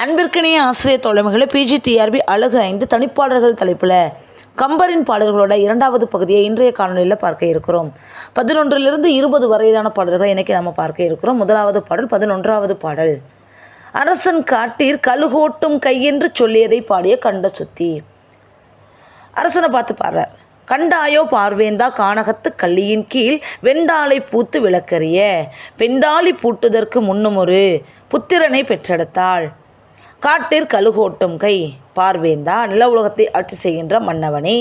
அன்பிற்கினிய ஆசிரியர் தோழமைகளை பிஜிடிஆர்பி அழகு ஐந்து தனிப்பாடல்கள் தலைப்பில் கம்பரின் பாடல்களோட இரண்டாவது பகுதியை இன்றைய காணொலியில் பார்க்க இருக்கிறோம். பதினொன்றிலிருந்து இருபது வரையிலான பாடல்களை இன்னைக்கு நம்ம பார்க்க இருக்கிறோம். முதலாவது பாடல் பதினொன்றாவது பாடல். அரசன் காட்டீர் கழுகோட்டும் கையென்று சொல்லியதை பாடிய கண்ட சுத்தி அரசனை பார்த்து பாடுறார். கண்டாயோ பார்வேந்தா கானகத்து கள்ளியின் கீழ் வெண்டாளை பூத்து விளக்கறிய. பெண்டாளி பூட்டுதற்கு முன்னுமொரு புத்திரனை பெற்றெடுத்தாள். காட்டிற் கழுகோட்டும் கை. பார்வேந்தா நில உலகத்தை ஆட்சி செய்கின்ற மன்னவனே.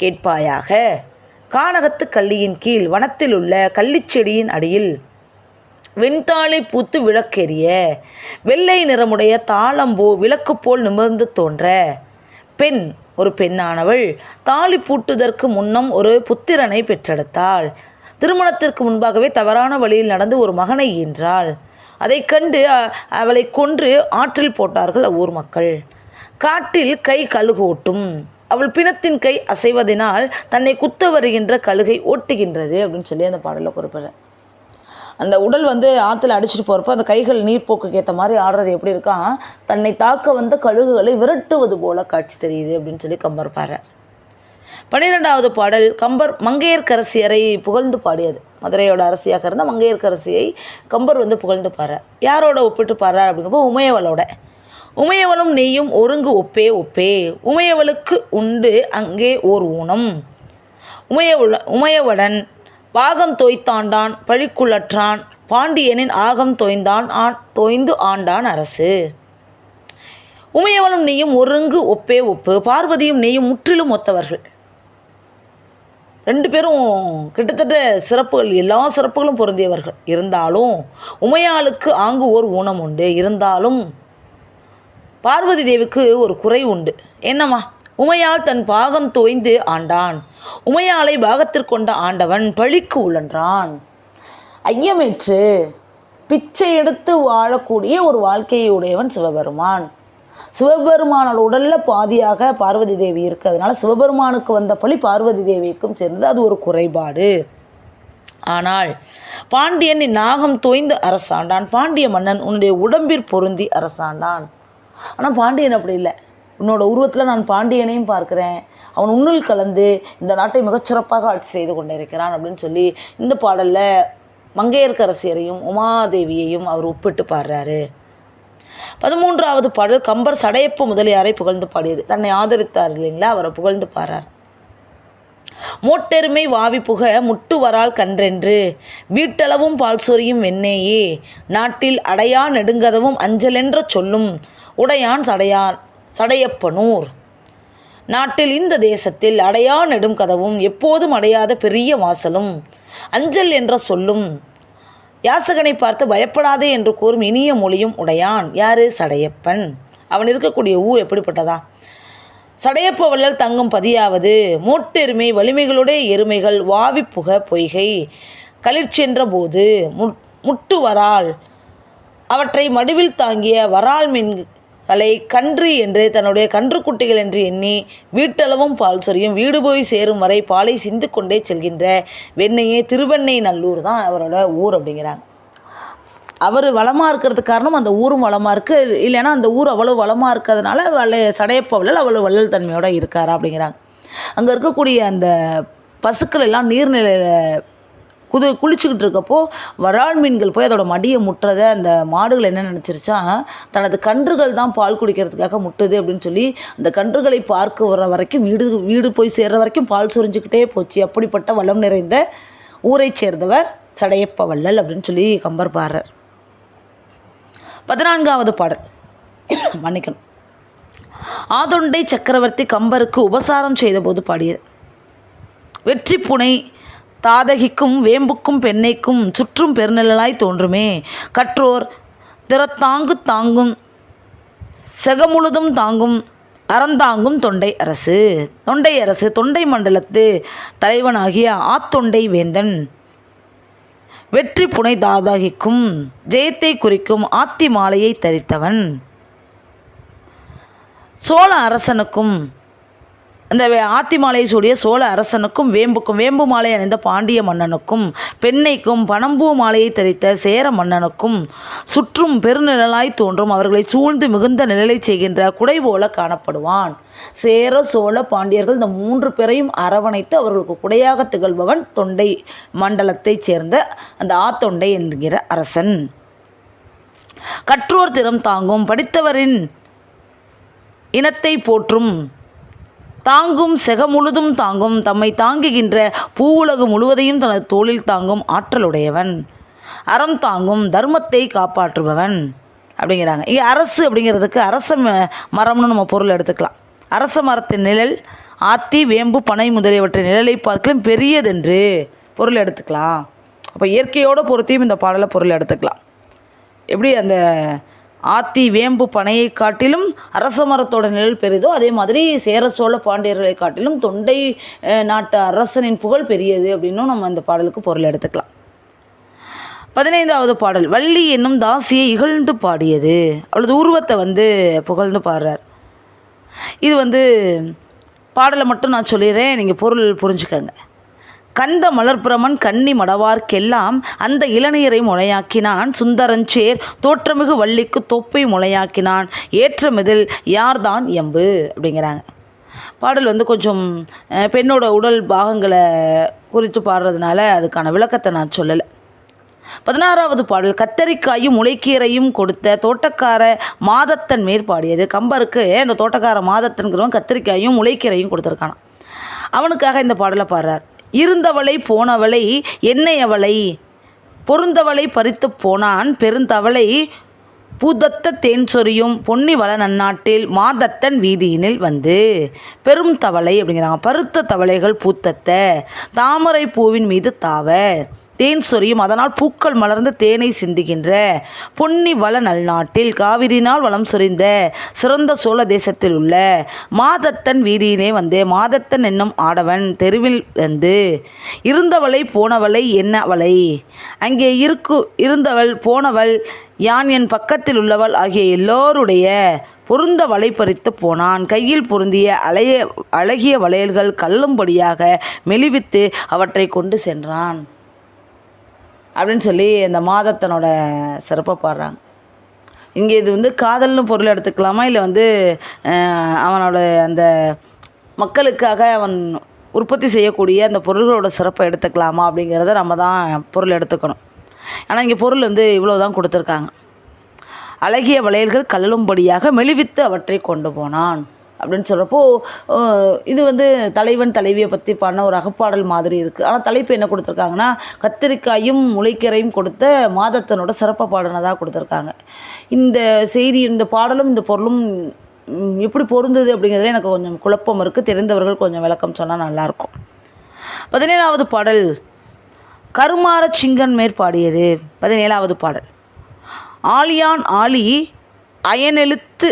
கேட்பாயாக கானகத்து கள்ளியின் கீழ் வனத்தில் உள்ள கள்ளிச்செடியின் அடியில் வெண்தாளை பூத்து விளக்கெரிய வெள்ளை நிறமுடைய தாளம்பூ விளக்கு போல் நிமிர்ந்து தோன்ற. பெண் ஒரு பெண்ணானவள் தாலி பூட்டுதற்கு முன்னம் ஒரு புத்திரனை பெற்றெடுத்தாள். திருமணத்திற்கு முன்பாகவே தவறான வழியில் நடந்து ஒரு மகனை ஈன்றாள். அதை கண்டு அவளை கொன்று ஆற்றில் போட்டார்கள் அவ்வூர் மக்கள். காட்டில் கை கழுகோட்டும் அவள் பிணத்தின் கை அசைவதினால் தன்னை குத்த வருகின்ற கழுகை ஓட்டுகின்றது அப்படின்னு சொல்லி அந்த பாடலில் குறிப்பிடுறேன் அந்த உடல் வந்து ஆற்றுல அடிச்சிட்டு போகிறப்ப அந்த கைகள் நீர்ப்போக்குக்கு ஏற்ற மாதிரி ஆடுறது எப்படி இருக்கா? தன்னை தாக்க வந்த கழுகுகளை விரட்டுவது போல காட்சி தெரியுது அப்படின்னு சொல்லி கம்பர் பாடுறார். பன்னிரெண்டாவது பாடல் கம்பர் மங்கையர்க்கரசியரை புகழ்ந்து பாடியது. மதுரையோட அரசியாக இருந்த மங்கையர்க்கரசியை கம்பர் வந்து புகழ்ந்து பாடுறார். யாரோட ஒப்பிட்டு பாடுறார் அப்படிங்கிறப்போ உமையவளோட. உமையவளும் நெய்யும் ஒருங்கு ஒப்பே ஒப்பே. உமையவளுக்கு உண்டு அங்கே ஓர் ஊனம். உமையவுள உமையவடன் பாகம் தோய்த்தாண்டான் பழிக்குள்ளற்றான். பாண்டியனின் ஆகம் தோய்ந்தான் ஆண் தோய்ந்து ஆண்டான் அரசு. உமையவளும் நெய்யும் ஒருங்கு ஒப்பே ஒப்பு. பார்வதியும் நெய்யும் முற்றிலும் ஒத்தவர்கள். ரெண்டு பேரும் கிட்டத்தட்ட சிறப்புகள் எல்லா சிறப்புகளும் பொருந்தியவர்கள். இருந்தாலும் உமையாளுக்கு ஆங்கு ஓர் ஊனம் உண்டு. இருந்தாலும் பார்வதி தேவிக்கு ஒரு குறை உண்டு. என்னம்மா? உமையால் தன் பாகம் தோய்ந்து ஆண்டான். உமையாளை பாகத்திற்கொண்ட ஆண்டவன் பழிக்கு உழன்றான். ஐயமேற்று பிச்சை எடுத்து வாழக்கூடிய ஒரு வாழ்க்கையை உடையவன் சிவபெருமான். சிவபெருமானோட உடலில் பாதியாக பார்வதி தேவி இருக்கிறதுனால சிவபெருமானுக்கு வந்த பழி பார்வதி தேவிக்கும் சேர்ந்தது. அது ஒரு குறைபாடு. ஆனால் பாண்டியன் நாகம் தோய்ந்து அரசாண்டான். பாண்டிய மன்னன் உன்னுடைய உடம்பிற் பொருந்தி அரசாண்டான். ஆனால் பாண்டியன் அப்படி இல்லை. உன்னோட உருவத்தில் நான் பாண்டியனையும் பார்க்குறேன். அவன் உன்னில் கலந்து இந்த நாட்டை மிகச்சிறப்பாக ஆட்சி செய்து கொண்டிருக்கிறான் அப்படின்னு சொல்லி இந்த பாடலில் மங்கையர்க்கரசியரையும் உமாதேவியையும் அவர் ஒப்பிட்டு பாடுறாரு. பதிமூன்றாவது பாடல் கம்பர் சடையப்ப முதலியாரை புகழ்ந்து பாடியது. தன்னை ஆதரித்தார் இல்லைங்களா? அவரை புகழ்ந்து பாரார். மோட்டெருமை வாவி புக முட்டு வரால் கன்றென்று வீட்டளவும் பால் சொரியும் வெண்ணேயே நாட்டில் அடையா நெடுங்கதவும் அஞ்சலென்ற சொல்லும் உடையான் சடையான் சடையப்பனூர். நாட்டில் இந்த தேசத்தில் அடையா நெடும் கதவும் எப்போதும் அடையாத பெரிய வாசலும் அஞ்சல் என்ற சொல்லும் யாசகனை பார்த்து பயப்படாதே என்று கூறும் இனிய மொழியும் உடையான். யாரு? சடையப்பன். அவன் இருக்கக்கூடிய ஊர் எப்படிப்பட்டதா? சடையப்ப வள்ளல் தங்கும் பதியாவது மூட்டெருமை வலிமைகளுடைய எருமைகள் வாவி புக பொய்கை களிர்ச்சென்ற போது முட் முட்டு வரால் அவற்றை மடுவில் தாங்கிய வரால் மின் மீன்களை கன்று என்று தன்னுடைய கன்றுக்குட்டிகள் என்று எண்ணி வீட்டளவும் பால் சொரியும் வீடு போய் சேரும் வரை பாலை சிந்து கொண்டே செல்கின்ற வெண்ணையே திருவெண்ணை நல்லூர் தான் அவரோட ஊர் அப்படிங்கிறாங்க. அவர் வளமாக இருக்கிறதுக்கு காரணம் அந்த ஊரும் வளமாக இருக்குது இல்லைன்னா அந்த ஊர் அவ்வளோ வளமாக இருக்கிறதுனால வள்ள சடையப்பவள்ளல் அவ்வளோ வள்ளல் தன்மையோடு இருக்கார் அப்படிங்கிறாங்க. அங்கே இருக்கக்கூடிய அந்த பசுக்கள் எல்லாம் நீர்நிலையில் குது குளிச்சுக்கிட்டு இருக்கப்போ வரால் மீன்கள் போய் அதோட மடியை முட்டுறதை அந்த மாடுகள் என்ன நினச்சிருச்சா தனது கன்றுகள் தான் பால் குடிக்கிறதுக்காக முட்டுது அப்படின்னு சொல்லி அந்த கன்றுகளை பார்க்க வர வரைக்கும் வீடு வீடு போய் சேர்ற வரைக்கும் பால் சுரிஞ்சுக்கிட்டே போச்சு. அப்படிப்பட்ட வளம் நிறைந்த ஊரைச் சேர்ந்தவர் சடையப்ப வள்ளல் அப்படின்னு சொல்லி கம்பர் பாடுறார். பதினான்காவது பாடல். மன்னிக்கணும். ஆதொண்டை சக்கரவர்த்தி கம்பருக்கு உபசாரம் செய்தபோது பாடியது. வெற்றி புனை தாதகிக்கும் வேம்புக்கும் பெண்ணைக்கும் சுற்றும் பெருநிழலாய் தோன்றுமே. கற்றோர் திறத்தாங்கு தாங்கும் செகமுழுதும் தாங்கும் அறந்தாங்கும் தொண்டை அரசு. தொண்டை அரசு தொண்டை மண்டலத்து தலைவனாகிய ஆத்தொண்டை வேந்தன். வெற்றி புனை தாதாகிக்கும் ஜெயத்தை குறிக்கும் ஆத்தி மாலையை தரித்தவன். சோழ அரசனுக்கும் அந்த ஆத்தி மாலையை சூடிய சோழ அரசனுக்கும் வேம்புக்கும் வேம்பு மாலை அணிந்த பாண்டிய மன்னனுக்கும் பெண்ணைக்கும் பணம்பூ மாலையை தரித்த சேர மன்னனுக்கும் சுற்றும் பெருநிழலாய் தோன்றும் அவர்களை சூழ்ந்து மிகுந்த நிழலை செய்கின்ற குடை போல காணப்படுவான். சேர சோழ பாண்டியர்கள் இந்த மூன்று பேரையும் அரவணைத்து அவர்களுக்கு குடையாக திகழ்பவன் தொண்டை மண்டலத்தைச் சேர்ந்த அந்த ஆத்தொண்டை என்கிற அரசன். கற்றோர் திறம் தாங்கும் படித்தவரின் இனத்தை போற்றும் தாங்கும் செக முழுதும் தாங்கும் தம்மை தாங்குகின்ற பூவுலகு முழுவதையும் தனது தோளில் தாங்கும் ஆற்றலுடையவன். அறம் தாங்கும் தர்மத்தை காப்பாற்றுபவன். அப்படிங்கிறாங்க. இங்கே அரசு அப்படிங்கிறதுக்கு அரச ம- மரம்னு நம்ம பொருள் எடுத்துக்கலாம். அரச மரத்தின் நிழல் ஆத்தி வேம்பு பனை முதலியவற்றின் நிழலை பார்க்கலும் பெரியதென்று பொருள் எடுத்துக்கலாம். அப்போ இயற்கையோட பொருத்தியும் இந்த பாடலை பொருள் எடுத்துக்கலாம். எப்படி அந்த ஆத்தி வேம்பு பனையை காட்டிலும் அரச மரத்தோட நிழல் பெரிதோ அதே மாதிரி சேர சோழ பாண்டியர்களை காட்டிலும் தொண்டை நாட்டு அரசனின் புகழ் பெரியது அப்படின்னும் நம்ம இந்த பாடலுக்கு பொருள் எடுத்துக்கலாம். பதினைந்தாவது பாடல் வள்ளி என்னும் தாசியை இகழ்ந்து பாடியது அவளது உருவத்தை வந்து புகழ்ந்து பாடுறார். இது வந்து பாடலை மட்டும் நான் சொல்லிடுறேன் நீங்கள் பொருள் புரிஞ்சுக்கங்க. கந்த மலர்புரமன் கன்னி மடவார்க்கெல்லாம் அந்த இளநீரை முளையாக்கினான் சுந்தரஞ்சேர் தோற்றமிகு வள்ளிக்கு தொப்பை முளையாக்கினான் ஏற்றமிதில் யார்தான் எம்பு? அப்படிங்கிறாங்க. பாடல் வந்து கொஞ்சம் பெண்ணோட உடல் பாகங்களை குறித்து பாடுறதுனால அதுக்கான விளக்கத்தை நான் சொல்லலை. பதினாறாவது பாடல் கத்தரிக்காயும் முளைக்கீரையும் கொடுத்த தோட்டக்கார மாதத்தன் மேற்பாடியது கம்பருக்கு இந்த தோட்டக்கார மாதத்தன்கிறவன் கத்தரிக்காயும் முளைக்கீரையும் கொடுத்துருக்கானான் அவனுக்காக இந்த பாடலை பாடுறார். இருந்தவளை போனவளை என்னையவளை? பொருந்தவளை பறித்து போனான் பெருந்தவளை. பூதத்த தேன் சொரியும் பொன்னி வள நன்னாட்டில் மாதத்தன் வீதியினில் வந்து. பெரும் தவளை அப்படிங்கிறாங்க. பருத்த தவளைகள் பூத்தத்த. தாமரை பூவின் மீது தாவ. தேன் சொரியும். அதனால் பூக்கள் மலர்ந்து தேனை சிந்துகின்ற. பொன்னி வள நல்நாட்டில் காவிரினால் வளம் சொரிந்த சிறந்த சோழ தேசத்தில் உள்ள மாதத்தன் வீதியினே வந்து மாதத்தன் என்னும் ஆடவன் தெருவில் வந்து இருந்தவளை போனவளை என்னவளை அங்கே இருக்கு இருந்தவள் போனவள் யான் என் பக்கத்தில் உள்ளவள்? ஆகிய எல்லோருடைய பொருந்த வலை பறித்து போனான். கையில் பொருந்திய அலைய அழகிய வளையல்கள் கல்லும்படியாக மெலிவித்து அவற்றை கொண்டு சென்றான். அப்படின்னு சொல்லி அந்த மாதத்தனோட சிறப்பை பாடுறாங்க. இங்கே இது வந்து காதல்னு பொருள் எடுத்துக்கலாமா? இல்லை வந்து அவனோட அந்த மக்களுக்காக அவன் உற்பத்தி செய்யக்கூடிய அந்த பொருள்களோட சிறப்பை எடுத்துக்கலாமா? அப்படிங்கிறத நம்ம தான் பொருள் எடுத்துக்கணும். ஆனால் இங்கே பொருள் வந்து இவ்வளோ தான் கொடுத்துருக்காங்க. அழகிய வளையல்கள் கல்லும்படியாக மெலிவித்து அவற்றை கொண்டு போனான். அப்படின்னு சொல்கிறப்போ இது வந்து தலைவன் தலைவியை பற்றி பண்ண ஒரு அகப்பாடல் மாதிரி இருக்குது ஆனால் தலைப்பு என்ன கொடுத்துருக்காங்கன்னா கத்திரிக்காயும் முளைக்கீரையும் கொடுத்த மாதத்தனோட சிறப்பை பாடினதாக கொடுத்துருக்காங்க. இந்த செய்தி இந்த பாடலும் இந்த பொருளும் எப்படி பொருந்தது அப்படிங்கிறதுல எனக்கு கொஞ்சம் குழப்பம் இருக்குது தெரிந்தவர்கள் கொஞ்சம் விளக்கம் சொன்னால் நல்லாயிருக்கும் பதினேழாவது பாடல் கருமார சிங்கன் மேற்பாடியது பதினேழாவது பாடல் ஆலியான் ஆலி அயனெழுத்து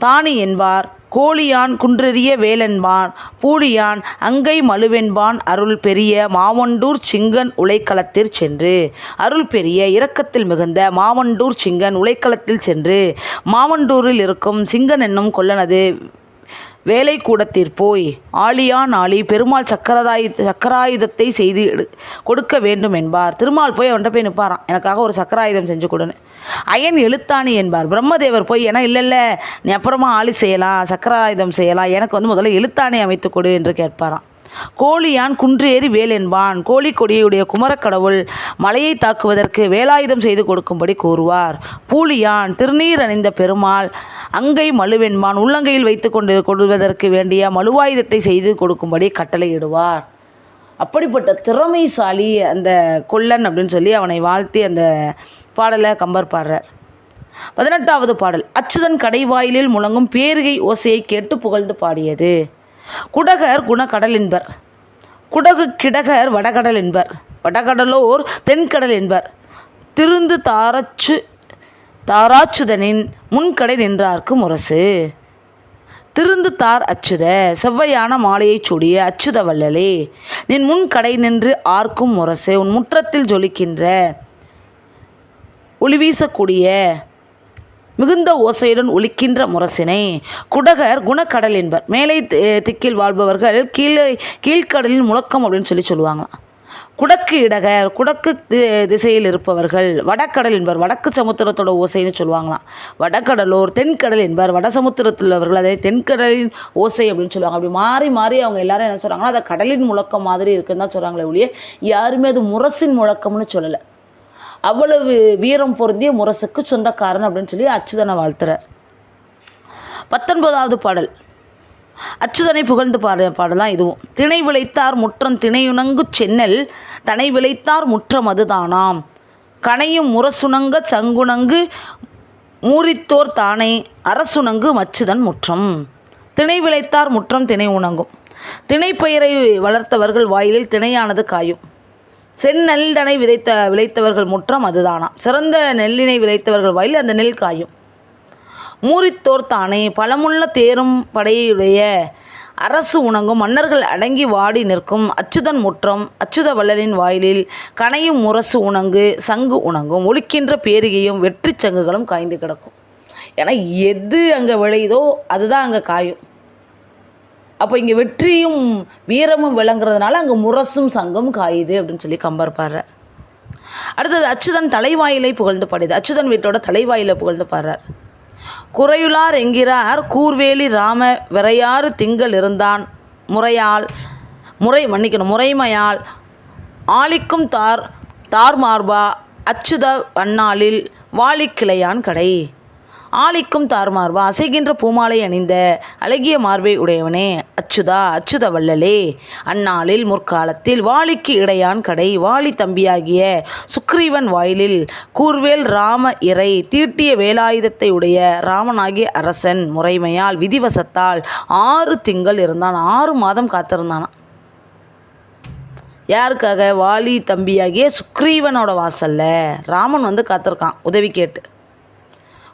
தானி என்பார். கோழியான் குன்றெறிய வேலென்பான். பூழியான் அங்கை மழுவென்பான். அருள் பெரிய மாவண்டூர் சிங்கன் உலைக்களத்திற் சென்று. அருள் பெரிய இரக்கத்தில் மிகுந்த மாவண்டூர் சிங்கன் உலைக்களத்தில் சென்று. மாவண்டூரில் இருக்கும் சிங்கன் என்னும் கொல்லனது வேலை கூடத்திற் போய் ஆழியான் ஆளி பெருமாள் சக்கரதாயு சக்கராயுதத்தை செய்து எடு- கொடுக்க வேண்டும் என்பார். திருமால் போய் அவன்கிட்ட போய் நிற்பாராம். எனக்காக ஒரு சக்கராயுதம் செஞ்சு கொடுன்னு. அயன் எழுத்தாணி என்பார். பிரம்மதேவர் போய் ஏன்னா இல்லை இல்லை நீ அப்புறமா ஆளி செய்யலாம் சக்கராயுதம் செய்யலாம் எனக்கு வந்து முதல்ல எழுத்தாணி அமைத்து கொடு என்று கேட்பாராம். கோழியான் குன்றேறி வேலென்பான். கோழி கொடியுடைய குமரக்கடவுள் மலையை தாக்குவதற்கு வேலாயுதம் செய்து கொடுக்கும்படி கூறுவார். பூலியான் திருநீர் அணிந்த பெருமாள் அங்கை மழுவென்பான் உள்ளங்கையில் வைத்து கொண்டு கொள்வதற்கு வேண்டிய மழுவாயுதத்தை செய்து கொடுக்கும்படி கட்டளையிடுவார். அப்படிப்பட்ட திறமைசாலி அந்த கொல்லன் அப்படின்னு சொல்லி அவனை வாழ்த்தி அந்த பாடலை கம்பர் பாடுறார். பதினெட்டாவது பாடல் அச்சுதன் கடைவாயிலில் முழங்கும் பேரிகை ஓசையை கேட்டு புகழ்ந்து பாடியது. குடகர் குணக்கடல் என்பர் குடகு கிடகர் வடகடல் என்பர் வடகடலோர் தென்கடல் என்பர் திருந்து தாரச்சு தாராச்சுதனின் முன்கடை நின்றார்க்கு முரசு. திருந்து தார் அச்சுத செவ்வையான மாலையைச் சூடிய அச்சுத வள்ளலே. நின் முன் கடை நின்று ஆர்க்கும் முரசு. உன் முற்றத்தில் ஜொலிக்கின்ற ஒளி வீசக்கூடிய மிகுந்த ஓசையுடன் ஒலிக்கின்ற முரசினை. குடகர் குணக்கடல் என்பர். மேலை திக்கில் வாழ்பவர்கள் கீழே கீழ்க்கடலின் முழக்கம் அப்படின்னு சொல்லி சொல்லுவாங்களாம். குடக்கு இடகர் குடக்கு தி- திசையில் இருப்பவர்கள் வடக்கடல் என்பர். வடக்கு சமுத்திரத்தோட ஓசைன்னு சொல்லுவாங்களாம். வடக்கடலோர் தென்கடல் என்பர். வட சமுத்திரத்தில் உள்ளவர்கள் அதே தென்கடலின் ஓசை அப்படின்னு சொல்லுவாங்க. அப்படி மாறி மாறி அவங்க எல்லாரும் என்ன சொல்கிறாங்கன்னா அதை கடலின் முழக்கம் மாதிரி இருக்குன்னு தான் சொல்கிறாங்களே ஒழிய யாருமே அது முரசின் முழக்கம்னு சொல்லலை. அவ்வளவு வீரம் பொருந்திய முரசுக்கு சொந்தக்காரன் அப்படின்னு சொல்லி அச்சுதனை வாழ்த்துறார் பத்தொன்பதாவது பாடல். அச்சுதனை புகழ்ந்து பாட பாடலாம் இதுவும். திணை விளைத்தார் முற்றம் திணையுணங்கு சென்னல் தனை விளைத்தார் முற்றம் அதுதானாம். கனையும் முரசுணங்க சங்குணங்கு மூரித்தோர் தானே அரசுணங்கு மச்சுதன் முற்றம். திணை விளைத்தார் முற்றம் திணை உணங்கும். திணைப்பயிரை வளர்த்தவர்கள் வாயிலில் திணையானது காயும். செந்நெல்தனை விதைத்த விளைத்தவர்கள் முற்றம் அதுதானாம் சிறந்த நெல்லினை விளைத்தவர்கள் வாயில் அந்த நெல் காயும். மூரித்தோர்த்தானே பலமுள்ள தேரும் படையுடைய அரசு உணங்கும் மன்னர்கள் அடங்கி வாடி நிற்கும் அச்சுதன் முற்றம் அச்சுத வள்ளலின் வாயிலில் கனையும் முரசு உணங்கு சங்கு உணங்கும் ஒலிக்கின்ற பேரிகையும் வெற்றிச் சங்குகளும் காய்ந்து கிடக்கும். ஏன்னா எது அங்கே விளையுதோ அதுதான் அங்கே காயும். அப்போ இங்கே வெற்றியும் வீரமும் விளங்குறதுனால அங்கே முரசும் சங்கம் காயுது அப்படின்னு சொல்லி கம்பர் பாடுறார் அடுத்தது அச்சுதன் தலைவாயிலை புகழ்ந்து பாடியது. அச்சுதன் வீட்டோட தலைவாயிலை புகழ்ந்து பாடுறார். குறையுளார் என்கிறார் கூர்வேலி ராம விரையாறு திங்கள் இருந்தான். முறையால் முறை மன்னிக்கணும் முறைமையால் ஆளிக்கும் தார் தார் மார்பா அச்சுத வண்ணாளில் வாளிக்கிளையான் கடை. ஆளிக்கும் தார்மார்பா அசைகின்ற பூமாலை அணிந்த அழகிய மார்பை உடையவனே அச்சுதா அச்சுத வள்ளலே. அந்நாளில் முற்காலத்தில் வாளிக்கு இடையான் கடை வாளி தம்பியாகிய சுக்ரீவன் வாயிலில் கூர்வேல் ராம இறை தீட்டிய வேலாயுதத்தை உடைய ராமனாகிய அரசன் முறைமையால் விதிவசத்தால் ஆறு திங்கள் இருந்தான் ஆறு மாதம் காத்திருந்தானான் யாருக்காக? வாலி தம்பியாகிய சுக்ரீவனோட வாசல்ல ராமன் வந்து காத்திருக்கான் உதவி கேட்டு.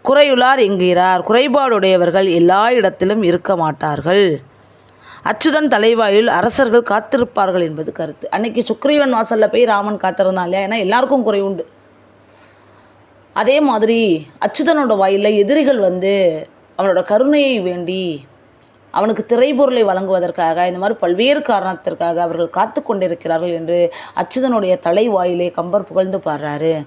குறையுளார் என்கிறார். குறைபாடுடையவர்கள் எல்லா இடத்திலும் இருக்க மாட்டார்கள். அச்சுதன் தலைவாயில் அரசர்கள் காத்திருப்பார்கள் என்பது கருத்து. அன்னைக்கு சுக்ரீவன் வாசலில் போய் ராமன் காத்திருந்தான் இல்லையா? ஏன்னா எல்லாருக்கும் குறை உண்டு. அதே மாதிரி அச்சுதனோட வாயிலில் எதிரிகள் வந்து அவனோட கருணையை வேண்டி அவனுக்கு திரைப்பொருளை வழங்குவதற்காக இந்த மாதிரி பல்வேறு காரணத்திற்காக அவர்கள் காத்து கொண்டிருக்கிறார்கள் என்று அச்சுதனுடைய தலைவாயிலே கம்பர் புகழ்ந்து பாடுறாரு.